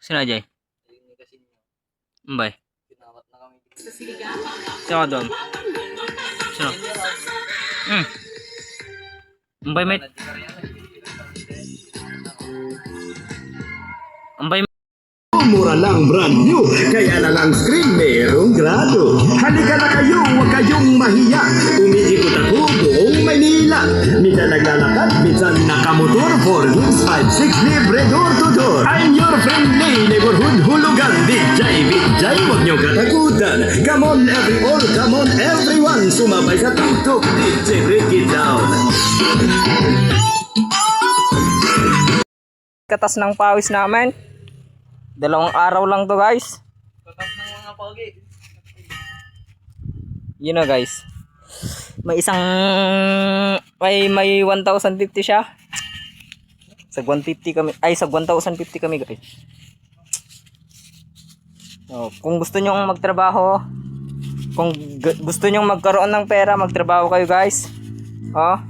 Sino Jay? Ayun yung kasi niya. Mbay. Sino doon? Sino? Hmm. Mbay may... Mbay Mura lang brand new, kaya na lang screen merong grado. Halika na kayo, huwag kayong mahiya. Umiikot ako buong Maynila. Minsan naglalakad, minsan nakamotor. 4 wheels, 5, 6, hulugan. DJ, DJ, huwag niyong katakutan. Come on every all, come on everyone. Sumabay sa tuktok, DJ, break it down. katas ng pawis namin. Dalawang araw lang to guys. Tatas ng mga pogi. You know guys. May isang may may 1,050 siya. Sa 150 kami. Ay sa 1,050 kami guys. Oh, kung gusto niyo magtrabaho, kung gu- gusto niyo magkaroon ng pera, magtrabaho kayo guys. Oh.